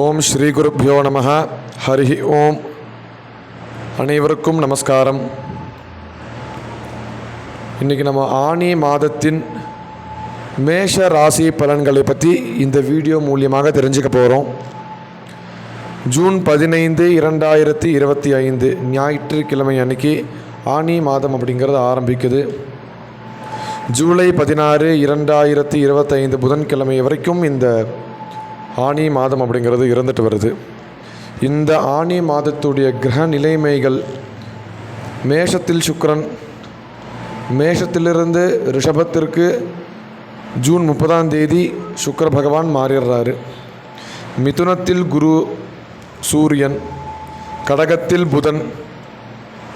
ஓம் ஸ்ரீ குருப்பியோ நம ஹரி ஓம். அனைவருக்கும் நமஸ்காரம். இன்றைக்கி நம்ம ஆனி மாதத்தின் மேஷ ராசி பலன்களை பற்றி இந்த வீடியோ மூலியமாக தெரிஞ்சுக்க போகிறோம் ஜூன் பதினைந்து இரண்டாயிரத்தி இருபத்தி ஐந்து ஞாயிற்றுக்கிழமை அன்னைக்கு ஆனி மாதம் அப்படிங்கிறது ஆரம்பிக்குது. ஜூலை பதினாறு இரண்டாயிரத்தி இருபத்தைந்து புதன்கிழமை வரைக்கும் இந்த ஆனி மாதம் அப்படிங்கிறது இறந்துட்டு வருது. இந்த ஆனி மாதத்துடைய கிரக நிலைமைகள் மேஷத்தில் சுக்கரன் மேஷத்திலிருந்து ரிஷபத்திற்கு ஜூன் முப்பதாம் தேதி சுக்கர பகவான் மாறிடுறாரு. மிதுனத்தில் குரு சூரியன் கடகத்தில் புதன்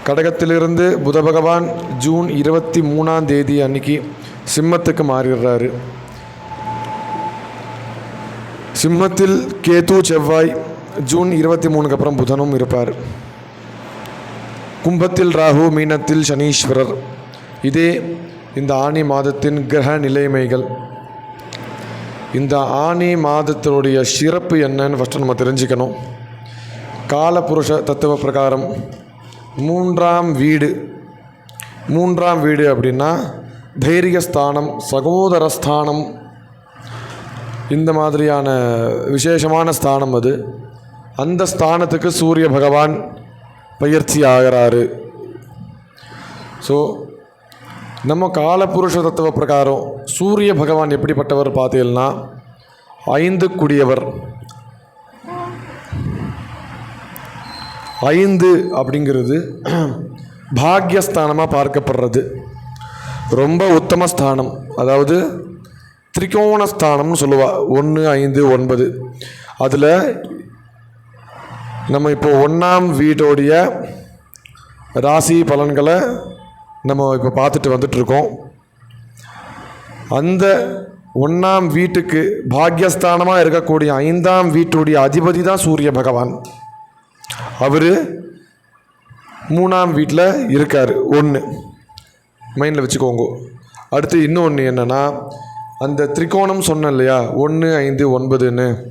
கடகத்திலிருந்து புத பகவான் ஜூன் இருபத்தி மூணாம் தேதி அன்னைக்கு சிம்மத்துக்கு மாறிடுறாரு. சிம்மத்தில் கேது செவ்வாய் ஜூன் இருபத்தி மூணுக்கு அப்புறம் புதனும் இருப்பார். கும்பத்தில் ராகு மீனத்தில் சனீஸ்வரர். இதே இந்த ஆணி மாதத்தின் கிரக நிலைமைகள். இந்த ஆனி மாதத்தினுடைய சிறப்பு என்னன்னு ஃபஸ்ட்டு நம்ம தெரிஞ்சுக்கணும். காலபுருஷ தத்துவ பிரகாரம் மூன்றாம் வீடு. மூன்றாம் வீடு அப்படின்னா தைரியஸ்தானம் சகோதரஸ்தானம் இந்த மாதிரியான விசேஷமான ஸ்தானம் அது. அந்த ஸ்தானத்துக்கு சூரிய பகவான் பயிற்சி ஆகிறாரு. ஸோ நம்ம காலபுருஷ தத்துவ பிரகாரம் சூரிய பகவான் எப்படிப்பட்டவர் பார்த்தீங்கன்னா ஐந்து குடியவர். ஐந்து அப்படிங்கிறது பாக்யஸ்தானமாக பார்க்கப்படுறது. ரொம்ப உத்தம ஸ்தானம். அதாவது திரிகோணஸ்தானம்னு சொல்லுவா. ஒன்று ஐந்து ஒன்பது. அதில் நம்ம இப்போ ஒன்றாம் வீட்டோடைய ராசி பலன்களை நம்ம இப்போ பார்த்துட்டு வந்துட்ருக்கோம் அந்த ஒன்றாம் வீட்டுக்கு பாக்யஸ்தானமாக இருக்கக்கூடிய ஐந்தாம் வீட்டுடைய அதிபதி தான் சூரிய பகவான். அவர் மூணாம் வீட்டில் இருக்கார். ஒன்று மைண்டில் வச்சுக்கோங்க. அடுத்து இன்னொன்று என்னென்னா அந்த திரிகோணம் சொன்னேன் இல்லையா ஒன்று ஐந்து ஒன்பதுன்னு.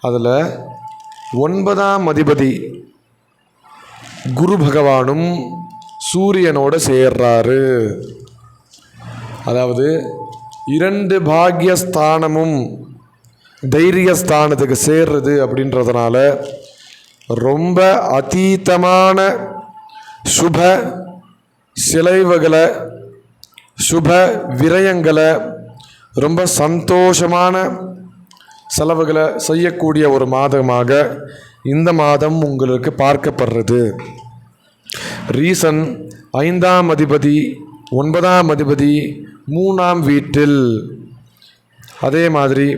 அதில் ஒன்பதாம் அதிபதி குரு பகவானும் சூரியனோட சேர்றாரு. அதாவது இரண்டு பாக்யஸ்தானமும் தைரியஸ்தானத்துக்கு சேர்றது அப்படின்றதுனால ரொம்ப அதீதமான சுப சிலைவுகளை சுப விரயங்களை ரொம்ப சந்தோஷமான செலவுகளை செய்யக்கூடிய ஒரு மாதமாக இந்த மாதம் உங்களுக்கு பார்க்கப்படுறது. ரீசன் ஐந்தாம் அதிபதி ஒன்பதாம் அதிபதி மூணாம் வீட்டில். அதே மாதிரி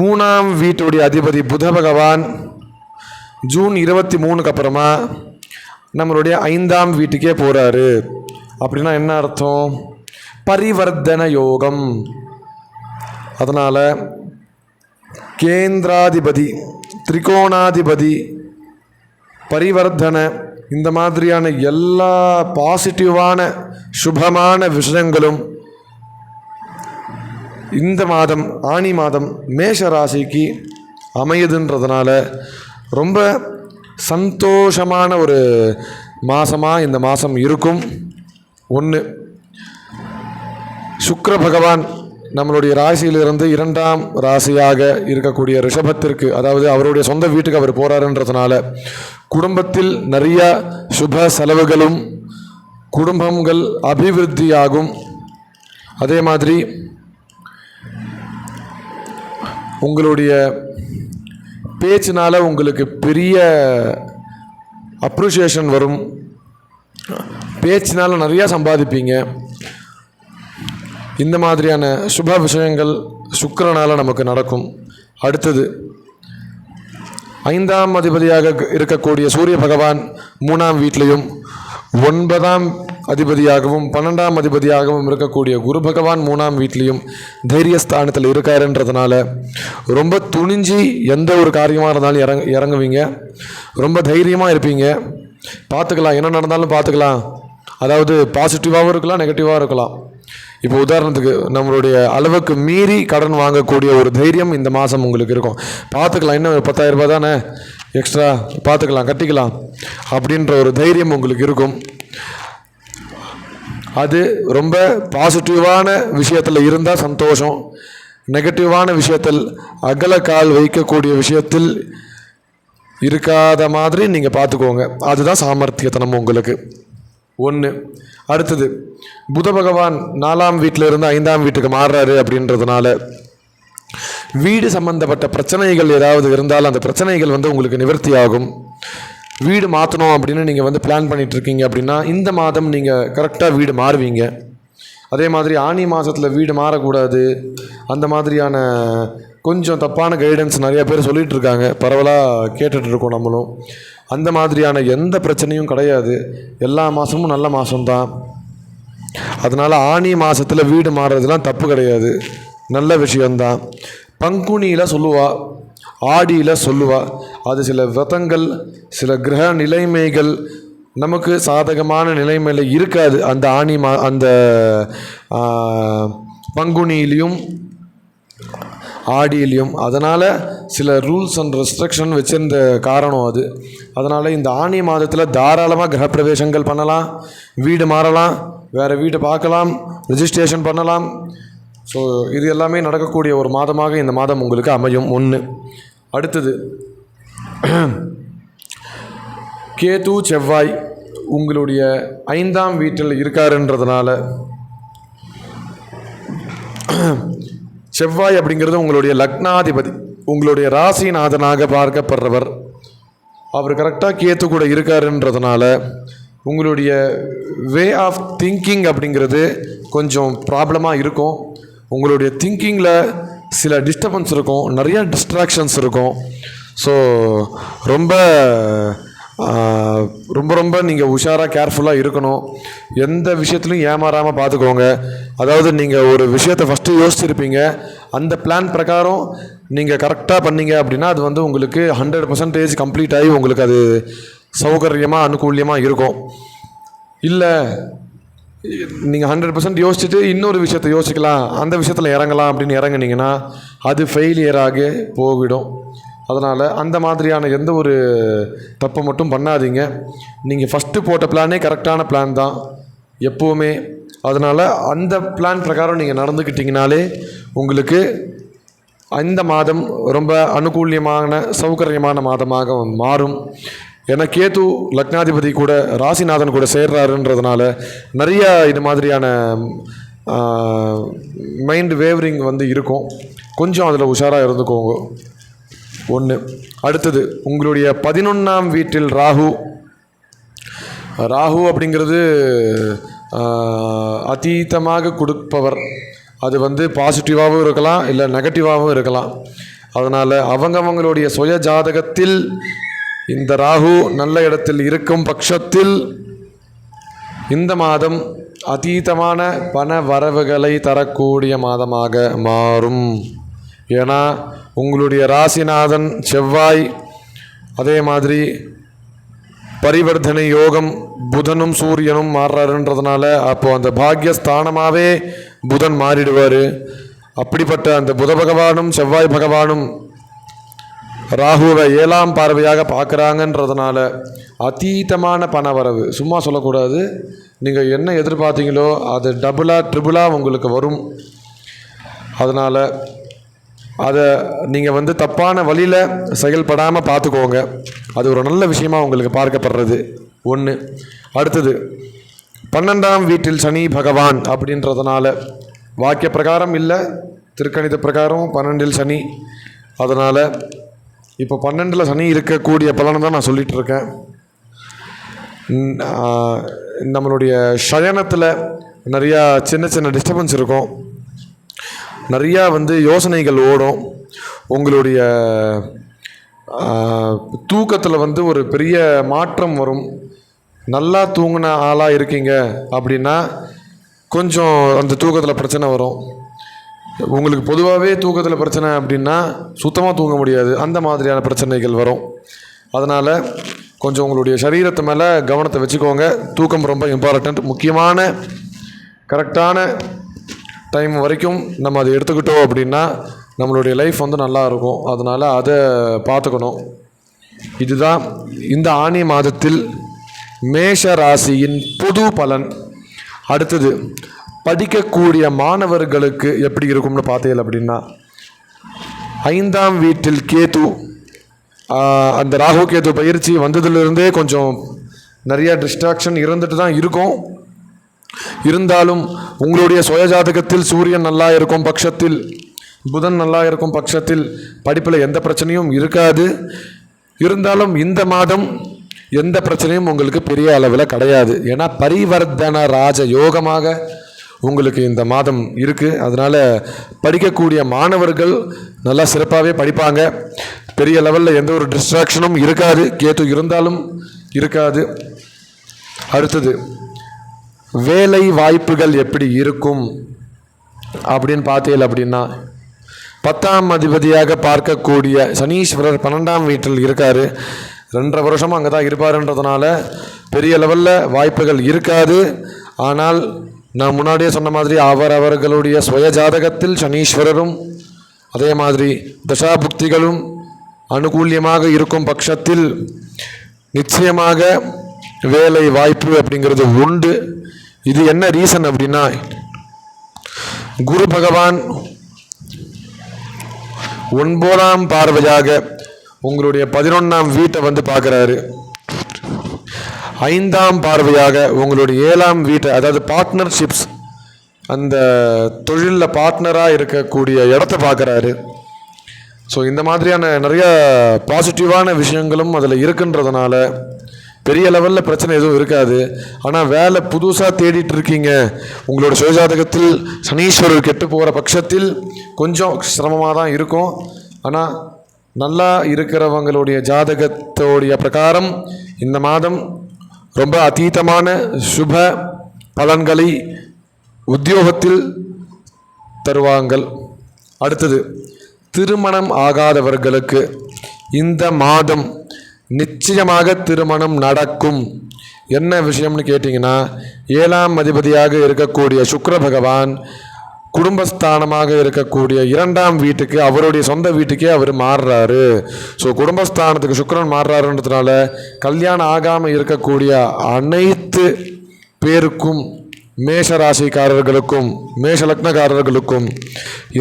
மூணாம் வீட்டுடைய அதிபதி புத பகவான் ஜூன் இருபத்தி மூணுக்கு அப்புறமா நம்மளுடைய ஐந்தாம் வீட்டுக்கே போகிறாரு அப்படின்னா என்ன அர்த்தம்? பரிவர்த்தன யோகம் அதனால் கேந்திராதிபதி திரிகோணாதிபதி பரிவர்த்தன இந்த மாதிரியான எல்லா பாசிட்டிவான சுபமான விஷயங்களும் இந்த மாதம் ஆனி மாதம் மேஷ ராசிக்கு அமையுதுன்றதுனால ரொம்ப சந்தோஷமான ஒரு மாதமாக இந்த மாதம் இருக்கும். ஒன்று சுக்கர பகவான் நம்மளுடைய ராசியிலிருந்து இரண்டாம் ராசியாக இருக்கக்கூடிய ரிஷபத்திற்கு அதாவது அவருடைய சொந்த வீட்டுக்கு அவர் போகிறாருன்றதுனால குடும்பத்தில் நிறைய சுப செலவுகளும் குடும்பங்கள் அபிவிருத்தியாகும். அதே மாதிரி உங்களுடைய பேச்சினால் உங்களுக்கு பெரிய அப்ரிஷியேஷன் வரும். பேச்சினால் நிறையா சம்பாதிப்பீங்க. இந்த மாதிரியான சுப விஷயங்கள் சுக்கரனால் நமக்கு நடக்கும். அடுத்தது ஐந்தாம் அதிபதியாக இருக்கக்கூடிய சூரிய பகவான் மூணாம் வீட்லேயும் ஒன்பதாம் அதிபதியாகவும் பன்னெண்டாம் அதிபதியாகவும் இருக்கக்கூடிய குரு பகவான் மூணாம் வீட்லேயும் தைரியஸ்தானத்தில் இருக்காருன்றதுனால ரொம்ப துணிஞ்சு எந்த ஒரு காரியமாக இருந்தாலும் இறங்க இறங்குவீங்க. ரொம்ப தைரியமாக இருப்பீங்க. பார்த்துக்கலாம் என்ன நடந்தாலும் பார்த்துக்கலாம். அதாவது பாசிட்டிவாகவும் இருக்கலாம் நெகட்டிவாகவும் இருக்கலாம். இப்போ உதாரணத்துக்கு நம்மளுடைய அளவுக்கு மீறி கடன் வாங்கக்கூடிய ஒரு தைரியம் இந்த மாதம் உங்களுக்கு இருக்கும். பார்த்துக்கலாம் இன்னும் பத்தாயிரம் ரூபாய் தானே? எக்ஸ்ட்ரா பார்த்துக்கலாம் கட்டிக்கலாம் அப்படின்ற ஒரு தைரியம் உங்களுக்கு இருக்கும். அது ரொம்ப பாசிட்டிவான விஷயத்தில் இருந்தால் சந்தோஷம். நெகட்டிவான விஷயத்தில் அகலக்கால் வைக்கக்கூடிய விஷயத்தில் இருக்காத மாதிரி நீங்கள் பார்த்துக்கோங்க. அதுதான் சாமர்த்தியத்தனம் உங்களுக்கு. ஒன்று அடுத்தது புத பகவான் நாலாம் வீட்டில் இருந்து ஐந்தாம் வீட்டுக்கு மாறுறாரு அப்படின்றதுனால வீடு சம்பந்தப்பட்ட பிரச்சனைகள் ஏதாவது இருந்தால் அந்த பிரச்சனைகள் வந்து உங்களுக்கு நிவர்த்தி ஆகும் வீடு மாற்றணும் அப்படின்னு நீங்கள் வந்து பிளான் பண்ணிகிட்டு இருக்கீங்க அப்படின்னா இந்த மாதம் நீங்கள் கரெக்டாக வீடு மாறுவீங்க. அதே மாதிரி ஆனி மாதத்தில் வீடு மாறக்கூடாது. அந்த மாதிரியான கொஞ்சம் தப்பான கைடன்ஸ் நிறைய பேர் சொல்லிகிட்ருக்காங்க பரவலாக கேட்டுட்ருக்கோம் நம்மளும். அந்த மாதிரியான எந்த பிரச்சனையும் கிடையாது. எல்லா மாதமும் நல்ல மாதம்தான் அதனால் ஆனி மாதத்தில் வீடு மாறுறதுலாம் தப்பு கிடையாது. நல்ல விஷயந்தான் பங்குனியில் சொல்லுவா ஆடியில் சொல்லுவா. அது சில விரதங்கள் சில கிரக நிலைமைகள் நமக்கு சாதகமான நிலைமையில் இருக்காது. அந்த ஆனி மா அந்த பங்குனியிலையும் ஆடியிலையும். அதனால் சில ரூல்ஸ் அண்ட் ரெஸ்ட்ரிக்ஷன் வச்சுருந்த காரணம் அது. அதனால் இந்த ஆணி மாதத்தில் தாராளமாக கிரகப்பிரவேசங்கள் பண்ணலாம் வீடு மாறலாம் வேறு வீட்டை பார்க்கலாம் ரிஜிஸ்ட்ரேஷன் பண்ணலாம். ஸோ இது எல்லாமே நடக்கக்கூடிய ஒரு மாதமாக இந்த மாதம் உங்களுக்கு அமையும். ஒன்று அடுத்தது கேது செவ்வாய் உங்களுடைய ஐந்தாம் வீட்டில் இருக்காருன்றதுனால செவ்வாய் அப்படிங்கிறது உங்களுடைய லக்னாதிபதி. உங்களுடைய ராசிநாதனாக பார்க்கப்படுறவர் அவர் கரெக்டாக கேத்து கூட இருக்காருன்றதுனால உங்களுடைய வே ஆஃப் திங்கிங் அப்படிங்கிறது கொஞ்சம் ப்ராப்ளமாக இருக்கும். உங்களுடைய திங்கிங்கில் சில டிஸ்டர்பன்ஸ் இருக்கும் நிறைய டிஸ்ட்ராக்ஷன்ஸ் இருக்கும். ஸோ ரொம்ப ரொம்ப ரொம்ப நீங்கள் உஷாராக கேர்ஃபுல்லாக இருக்கணும். எந்த விஷயத்துலையும் ஏமாறாமல் பார்த்துக்கோங்க அதாவது நீங்கள் ஒரு விஷயத்தை ஃபஸ்ட்டு யோசிச்சிருப்பீங்க. அந்த பிளான் பிரகாரம் நீங்கள் கரெக்டாக பண்ணீங்க அப்படின்னா அது வந்து உங்களுக்கு ஹண்ட்ரட் பர்சன்டேஜ் கம்ப்ளீட் ஆகி உங்களுக்கு அது சௌகரியமாக அனுகூல்யமாக இருக்கும். இல்லை நீங்கள் ஹண்ட்ரட் பர்சன்ட் யோசிச்சுட்டு இன்னொரு விஷயத்தை யோசிக்கலாம். அந்த விஷயத்தில் இறங்கலாம் அப்படின்னு இறங்குனீங்கன்னா அது ஃபெயிலியராக போய்விடும். அதனால் அந்த மாதிரியான எந்த ஒரு தப்பை மட்டும் பண்ணாதீங்க. நீங்கள் ஃபஸ்ட்டு போட்ட பிளானே கரெக்டான பிளான் தான். எப்போவுமே. அதனால் அந்த பிளான் பிரகாரம் நீங்கள் நடந்துக்கிட்டிங்கனாலே உங்களுக்கு அந்த மாதம் ரொம்ப அனுகூல்யமான சௌகரியமான மாதமாக மாறும். ஏன்னா கேது லக்னாதிபதி கூட ராசிநாதன் கூட சேர்றாருன்றதுனால நிறைய இது மாதிரியான மைண்ட் வேவரிங் வந்து இருக்கும். கொஞ்சம் அதில் உஷாராக இருந்துக்கோங்க. ஒன்று அடுத்தது உங்களுடைய பதினொன்றாம் வீட்டில் ராகு. ராகு அப்படிங்கிறது அதீதமாக கொடுப்பவர். அது வந்து பாசிட்டிவாகவும் இருக்கலாம் இல்லை நெகட்டிவாகவும் இருக்கலாம். அதனால் அவங்கவங்களுடைய சுய ஜாதகத்தில் இந்த ராகு நல்ல இடத்தில் இருக்கும் பட்சத்தில் இந்த மாதம் அதீதமான பண வரவுகளை தரக்கூடிய மாதமாக மாறும். ஏன்னா உங்களுடைய ராசிநாதன் செவ்வாய் அதே மாதிரி பரிவர்த்தனை யோகம் புதனும் சூரியனும் மாறுறாருன்றதுனால அப்போது அந்த பாக்யஸ்தானமாகவே புதன் மாறிடுவார். அப்படிப்பட்ட அந்த புத பகவானும் செவ்வாய் பகவானும் ராகுவை ஏழாம் பார்வையாக பார்க்குறாங்கன்றதுனால அதீதமான பணவரவு சும்மா சொல்லக்கூடாது. நீங்கள் என்ன எதிர்பார்த்தீங்களோ அது டபுளாக ட்ரிபிளாக உங்களுக்கு வரும். அதனால் அதை நீங்கள் வந்து தப்பான வழியில் செயல்படாமல் பார்த்துக்கோங்க அது ஒரு நல்ல விஷயமாக உங்களுக்கு பார்க்கப்படுறது. ஒன்று அடுத்தது பன்னெண்டாம் வீட்டில் சனி பகவான் அப்படின்றதுனால வாக்கிய பிரகாரம் இல்லை திருக்கணித பிரகாரம் பன்னெண்டில் சனி. அதனால் இப்போ பன்னெண்டில் சனி இருக்கக்கூடிய பலனை தான் நான் சொல்லிட்டு இருக்கேன். நம்மளுடைய சயனத்தில் நிறையா சின்ன சின்ன டிஸ்டர்பன்ஸ் இருக்கும். நிறையா வந்து யோசனைகள் ஓடும். உங்களுடைய தூக்கத்தில் வந்து ஒரு பெரிய மாற்றம் வரும். நல்லா தூங்கின ஆளாக இருக்கீங்க அப்படின்னா கொஞ்சம் அந்த தூக்கத்தில் பிரச்சனை வரும். உங்களுக்கு பொதுவாகவே தூக்கத்தில் பிரச்சனை அப்படின்னா சுத்தமாக தூங்க முடியாது. அந்த மாதிரியான பிரச்சனைகள் வரும். அதனால் கொஞ்சம் உங்களுடைய சரீரத்து மேலே கவனத்தை வச்சுக்கோங்க. தூக்கம் ரொம்ப இம்பார்ட்டண்ட் முக்கியமான கரெக்டான டைம் வரைக்கும் நம்ம அதை எடுத்துக்கிட்டோம் அப்படின்னா நம்மளுடைய லைஃப் வந்து நல்லா இருக்கும். அதனால் அதை பார்த்துக்கணும். இதுதான் இந்த ஆணி மாதத்தில் மேஷ ராசியின் புது பலன். அடுத்தது படிக்கக்கூடிய மாணவர்களுக்கு எப்படி இருக்கும்னு பார்த்தீங்க அப்படின்னா ஐந்தாம் வீட்டில் கேது அந்த ராகு கேது பயிற்சி வந்ததிலிருந்தே கொஞ்சம் நிறையா டிஸ்ட்ராக்ஷன் இருந்துட்டு தான் இருக்கும். இருந்தாலும் உங்களுடைய சுயஜாதகத்தில் சூரியன் நல்லா இருக்கும் பட்சத்தில் புதன் நல்லா இருக்கும் பட்சத்தில் படிப்பில் எந்த பிரச்சனையும் இருக்காது. இருந்தாலும் இந்த மாதம் எந்த பிரச்சனையும் உங்களுக்கு பெரிய அளவில் கிடையாது. ஏன்னா பரிவர்த்தன ராஜ யோகமாக உங்களுக்கு இந்த மாதம் இருக்குது அதனால் படிக்கக்கூடிய மாணவர்கள் நல்லா சிறப்பாகவே படிப்பாங்க. பெரிய லெவலில் எந்த ஒரு டிஸ்ட்ராக்ஷனும் இருக்காது. கேத்து இருந்தாலும் இருக்காது. அடுத்தது வேலை வாய்ப்புகள் எப்படி இருக்கும்? அப்படின்னு பார்த்தீங்க அப்படின்னா பத்தாம் அதிபதியாக பார்க்கக்கூடிய சனீஸ்வரர் பன்னெண்டாம் வீட்டில் இருக்கார். ரெண்டரை வருஷமும் அங்கே தான் இருப்பாருன்றதுனால பெரிய லெவலில் வாய்ப்புகள் இருக்காது. ஆனால் நான் முன்னாடியே சொன்ன மாதிரி அவர் அவர்களுடைய சுய ஜாதகத்தில் சனீஸ்வரரும் அதே மாதிரி தசாபுக்திகளும் அனுகூல்யமாக இருக்கும் பட்சத்தில் நிச்சயமாக வேலை வாய்ப்பு அப்படிங்கிறது உண்டு. இது என்ன ரீசன் அப்படின்னா குரு பகவான் ஒன்பதாம் பார்வையாக உங்களுடைய பதினொன்றாம் வீட்டை வந்து பார்க்குறாரு. ஐந்தாம் பார்வையாக உங்களுடைய ஏழாம் வீட்டை அதாவது பார்ட்னர்ஷிப்ஸ் அந்த தொழிலில் பார்ட்னராக இருக்கக்கூடிய இடத்த பார்க்குறாரு. ஸோ இந்த மாதிரியான நிறைய பாசிட்டிவான விஷயங்களும் அதில் இருக்குன்றதுனால பெரிய லெவலில் பிரச்சனை எதுவும் இருக்காது. ஆனால் வேலை புதுசாக தேடிட்டு இருக்கீங்க. உங்களோட சுயஜாதகத்தில் சனீஸ்வரர் கெட்டு போகிற பட்சத்தில் கொஞ்சம் சிரமமாக தான் இருக்கும். ஆனால் நல்லா இருக்கிறவங்களுடைய ஜாதகத்தோடைய பிரகாரம் இந்த மாதம் ரொம்ப அதீதமான சுப பலன்களை உத்தியோகத்தில் தருவாங்கள். அடுத்தது திருமணம் ஆகாதவர்களுக்கு இந்த மாதம் நிச்சயமாக திருமணம் நடக்கும். என்ன விஷயம்னு கேட்டிங்கன்னா ஏழாம் அதிபதியாக இருக்கக்கூடிய சுக்கர பகவான் குடும்பஸ்தானமாக இருக்கக்கூடிய இரண்டாம் வீட்டுக்கு அவருடைய சொந்த வீட்டுக்கே அவர் மாறுறாரு. ஸோ குடும்பஸ்தானத்துக்கு சுக்கரன் மாறுறாருன்றதுனால கல்யாணம் ஆகாமல் இருக்கக்கூடிய அனைத்து பேருக்கும் மேஷ ராசிக்காரர்களுக்கும் மேஷ லக்னக்காரர்களுக்கும்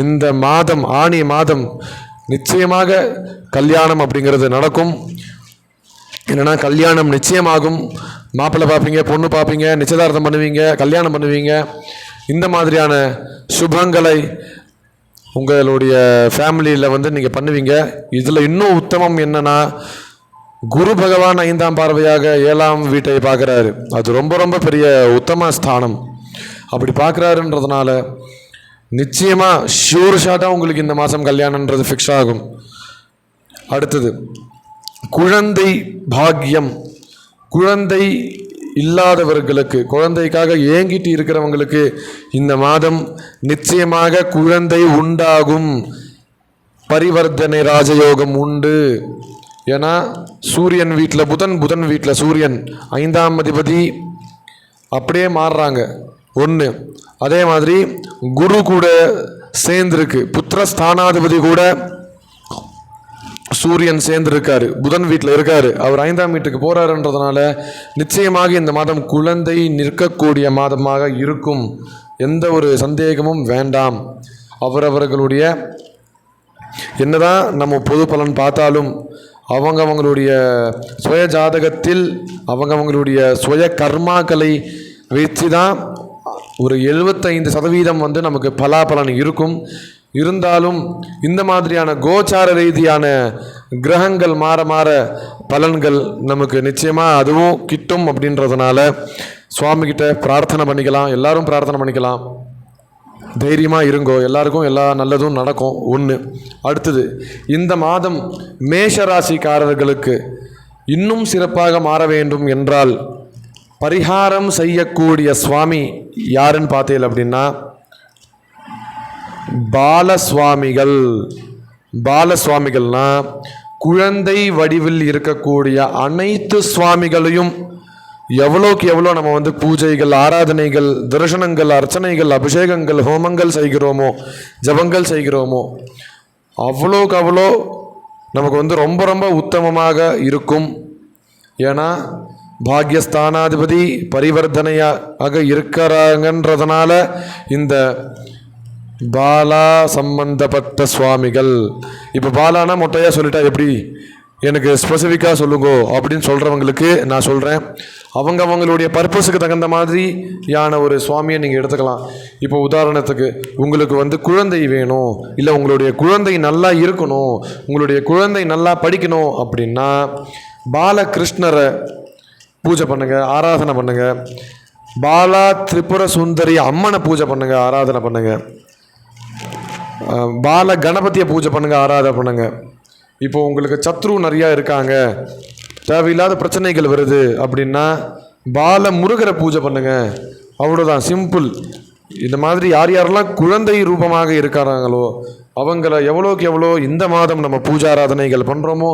இந்த மாதம் ஆணி மாதம் நிச்சயமாக கல்யாணம் அப்படிங்கிறது நடக்கும். என்னன்னா கல்யாணம் நிச்சயமாகும். மாப்பிள்ளை பார்ப்பீங்க பொண்ணு பார்ப்பீங்க நிச்சயதார்த்தம் பண்ணுவீங்க கல்யாணம் பண்ணுவீங்க. இந்த மாதிரியான சுபங்களை உங்களுடைய ஃபேமிலியில் வந்து நீங்கள் பண்ணுவீங்க. இதில் இன்னும் உத்தமம் என்னன்னா குரு பகவான் ஐந்தாம் பார்வையாக ஏழாம் வீட்டை பார்க்குறாரு. அது ரொம்ப ரொம்ப பெரிய உத்தம ஸ்தானம். அப்படி பார்க்குறாருன்றதுனால நிச்சயமாக ஷூர் ஷாட்டாக உங்களுக்கு இந்த மாதம் கல்யாணன்றது ஃபிக்ஸ் ஆகும். அடுத்தது குழந்தை பாக்கியம். குழந்தை இல்லாதவர்களுக்கு குழந்தைக்காக ஏங்கிட்டு இருக்கிறவங்களுக்கு இந்த மாதம் நிச்சயமாக குழந்தை உண்டாகும். பரிவர்த்தனை ராஜயோகம் உண்டு. ஏன்னா சூரியன் வீட்டில் புதன் புதன் வீட்டில் சூரியன் ஐந்தாம் அதிபதி அப்படியே மாறுறாங்க. ஒன்று அதே மாதிரி குரு கூட சேர்ந்துருக்கு. புத்திரஸ்தானாதிபதி கூட சூரியன் சேர்ந்திருக்காரு புதன் வீட்டில் இருக்காரு. அவர் ஐந்தாம் வீட்டுக்கு போறாருன்றதுனால நிச்சயமாக இந்த மாதம் குழந்தை நிற்கக்கூடிய மாதமாக இருக்கும். எந்த ஒரு சந்தேகமும் வேண்டாம். அவரவர்களுடைய என்னதான் நம்ம பொது பலன் பார்த்தாலும் அவங்கவங்களுடைய சுய ஜாதகத்தில் அவங்கவங்களுடைய சுய கர்மாக்களை வச்சு தான் ஒரு எழுபத்தைந்து சதவீதம் வந்து நமக்கு பலாபலன் இருக்கும். இருந்தாலும் இந்த மாதிரியான கோச்சார ரீதியான கிரகங்கள் மாற மாற பலன்கள் நமக்கு நிச்சயமாக அதுவும் கிட்டும் அப்படின்றதுனால சுவாமிகிட்ட பிரார்த்தனை பண்ணிக்கலாம் எல்லாரும் பிரார்த்தனை பண்ணிக்கலாம். தைரியமாக இருங்கோ எல்லாருக்கும் எல்லா நல்லதும் நடக்கும். ஒன்று அடுத்தது இந்த மாதம் மேஷ ராசிக்காரர்களுக்கு இன்னும் சிறப்பாக மாற வேண்டும் என்றால் பரிகாரம் செய்யக்கூடிய சுவாமி யாருன்னு பார்த்தீங்க அப்படின்னா பாலசுவாமிகள் பாலசுவாமிகள்னா குழந்தை வடிவில் இருக்கக்கூடிய அனைத்து சுவாமிகளையும் எவ்வளோக்கு எவ்வளோ நம்ம வந்து பூஜைகள் ஆராதனைகள் தரிசனங்கள் அர்ச்சனைகள் அபிஷேகங்கள் ஹோமங்கள் செய்கிறோமோ ஜபங்கள் செய்கிறோமோ அவ்வளோக்கு அவ்வளோ நமக்கு வந்து ரொம்ப ரொம்ப உத்தமமாக இருக்கும். ஏன்னா பாக்யஸ்தானாதிபதி பரிவர்த்தனையாக இருக்கிறாங்கன்றதுனால இந்த பாலா சம்பந்தப்பட்ட சுவாமிகள். இப்போ பாலானா மொட்டையாக சொல்லிட்டா எப்படி? எனக்கு ஸ்பெசிஃபிக்காக சொல்லுங்கோ அப்படின்னு சொல்கிறவங்களுக்கு நான் சொல்கிறேன் அவங்க அவங்களுடைய பர்பஸுக்கு தகுந்த மாதிரி யான ஒரு சுவாமியை நீங்கள் எடுத்துக்கலாம். இப்போ உதாரணத்துக்கு உங்களுக்கு வந்து குழந்தை வேணும் இல்லை உங்களுடைய குழந்தை நல்லா இருக்கணும் உங்களுடைய குழந்தை நல்லா படிக்கணும் அப்படின்னா பாலகிருஷ்ணரை பூஜை பண்ணுங்கள் ஆராதனை பண்ணுங்கள் பாலா திரிபுர சுந்தரி அம்மனை பூஜை பண்ணுங்கள் ஆராதனை பண்ணுங்கள் பால கணபதியை பூஜை பண்ணுங்கள் ஆராதனை பண்ணுங்கள் இப்போ உங்களுக்கு சத்ரு நிறையா இருக்காங்க. தேவையில்லாத பிரச்சனைகள் வருது அப்படின்னா பால முருகரை பூஜை பண்ணுங்கள் அவ்வளோதான் சிம்பிள் இந்த மாதிரி யார் யாரெல்லாம் குழந்தை ரூபமாக இருக்கிறாங்களோ அவங்கள எவ்வளோக்கு எவ்வளோ இந்த மாதம் நம்ம பூஜாராதனைகள் பண்ணுறோமோ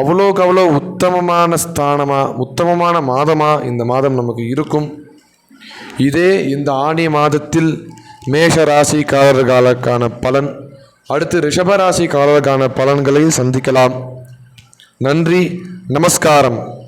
அவ்வளோக்கு அவ்வளோ உத்தமமான ஸ்தானமாக உத்தமமான மாதமாக இந்த மாதம் நமக்கு இருக்கும். இதே இந்த ஆணி மாதத்தில் மேஷ ராசிக்காரர்களுக்கான பலன். அடுத்து ரிஷப ராசிக்காரர்களுக்கான பலன்களை சந்திக்கலாம். நன்றி நமஸ்காரம்.